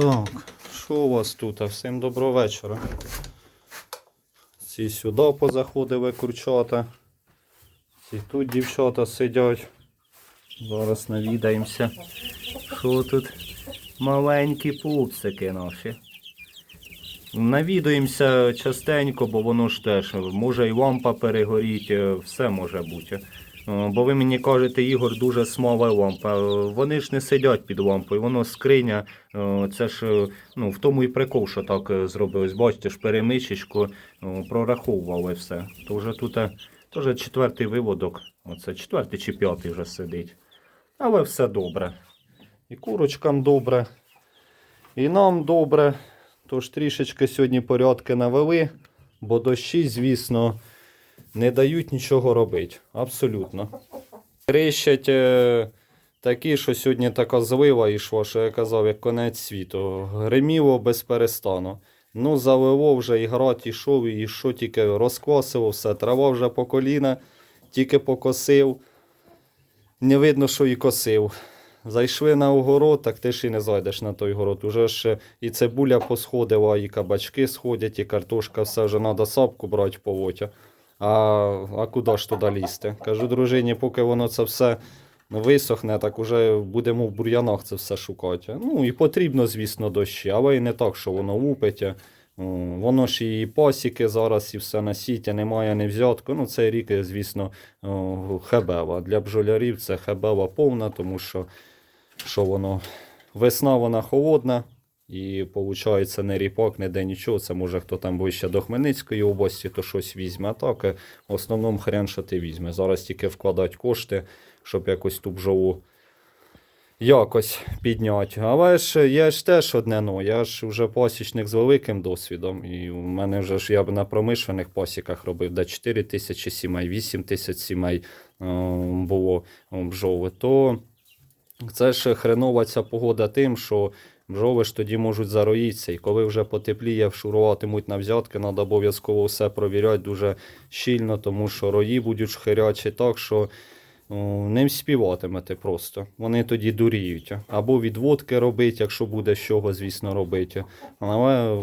Так, що у вас тут? Всім доброго вечора. Ці сюди позаходили курчата. Ці тут дівчата сидять. Зараз навідаємося. Що тут маленькі пупсики наші. Навідаємося частенько, бо воно ж теж може і лампа перегоріть, е, все може бути. Е, Бо ви мені кажете, Ігор, дуже смова лампа. Е, Вони ж не сидять під лампою, воно скриня. е, Це ж ну, в тому і прикол, що так зробилось. Бачите ж, перемичечку прораховували все. То вже тут то вже четвертий виводок. Оце четвертий чи п'ятий вже сидить. Але все добре. І курочкам добре, і нам добре. Тож трішечки сьогодні порядки навели, бо дощі, звісно, не дають нічого робити. Абсолютно. Тріщать е, такі, що сьогодні така злива йшла, що я казав, як конець світу. Гриміло без перестану. Ну, залило вже і град ішов, і що тільки розкосило все. Трава вже по коліна, тільки покосив. Не видно, що і косив. Зайшли на огород, так ти ж і не зайдеш на той город. Уже ж і цибуля посходила, і кабачки сходять, і картошка, все вже треба сапку брати в полотя. А, а куди ж туди лізти? Кажу дружині, поки воно це все висохне, так уже будемо в бур'янах це все шукати. Ну і потрібно, звісно, дощі, але і не так, що воно лупить. Воно ж і пасіки зараз, і все на сіті, немає не взятку. Ну, цей рік, звісно, о, хебела. Для бджолярів це хебела повна, тому що, що воно весна вона холодна. І виходить, не ріпак, не де нічого. Це може хто там ближче до Хмельницької області, то щось візьме. А так, е, в основному хрен, що ти візьме. Зараз тільки вкладати кошти, щоб якось ту бджолу якось підняти. Але ж є ж теж одне но. Я ж вже пасічник з великим досвідом. І у мене вже ж я б на промишлених пасіках робив, де 4 тисячі сімей, 8 тисяч сімей е, було бджоли. То це ж хренова погода тим, що бджоли ж тоді можуть зароїтися. І коли вже потепліє, вшуруватимуть на взятки, треба обов'язково все провіряти дуже щільно, тому що рої будуть шхирячі так, що не співатимете просто. Вони тоді дуріють. Або відводки робити, якщо буде з чого, звісно, робити. Але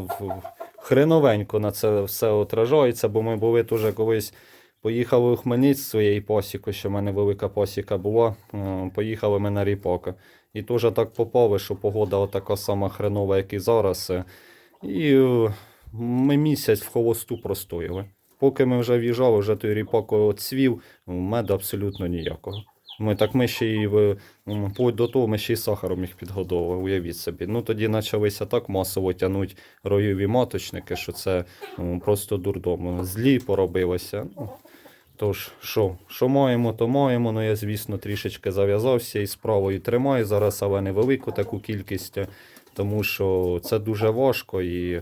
хреновенько на це все отражається, бо ми були теж колись. Поїхали у Хмельницьк з своєї пасіки, що в мене велика пасіка була. е, Поїхали ми на ріпака. І теж так попали, що погода така сама хренова, як і зараз. е. І е, ми місяць в холосту простояли. Поки ми вже в'їжджали, вже той ріпак оцвів, меду абсолютно ніякого. Ми так ми ще в- вплоть до того, ми ще й сахаром їх підгодовували, уявіть собі. Ну тоді почалися так масово тягнути ройові маточники, що це м, просто дурдом. Злі поробилося. Ну, Тож, що, що маємо, то маємо. Ну я, звісно, трішечки зав'язався і справою тримаю зараз, але невелику таку кількість, тому що це дуже важко і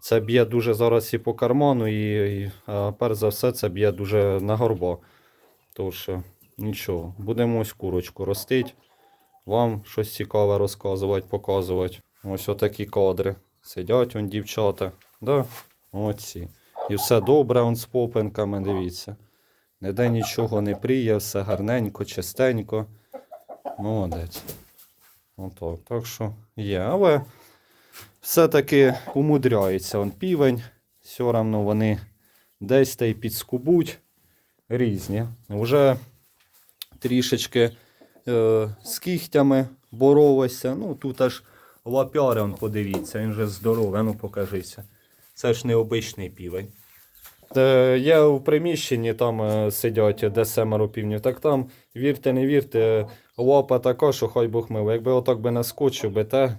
це б'є дуже зараз і по карману, і, і перш за все, це б'є дуже на горба. Тож, е, нічого, будемо ось курочку ростити, вам щось цікаве розказувати, показувати. Ось отакі кадри. Сидять он дівчата. Да? Оці. І все добре он з попинками, дивіться. Ніде нічого не пріє, все гарненько, чистенько. Молодець. Отак. Так що є. Але все-таки умудряється он півень. Все одно вони десь та й підскубуть різні. Вже трішечки е, з кігтями боролися. Ну, тут аж лапяри, он, подивіться, він вже здоровий, ну покажися. Це ж необичний півень. Я у приміщенні там е, сидять, де семеро півнів. Так там, вірте, не вірте, лапа така, що хай Бог мило. Якби отак би наскочив би те,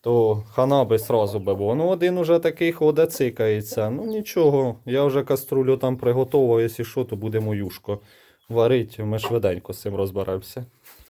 то хана би сразу би було. Ну, один уже такий ходить, цикається. Ну нічого, я вже каструлю там приготував, якщо що, то будемо юшко варити. Ми швиденько з цим розберемося.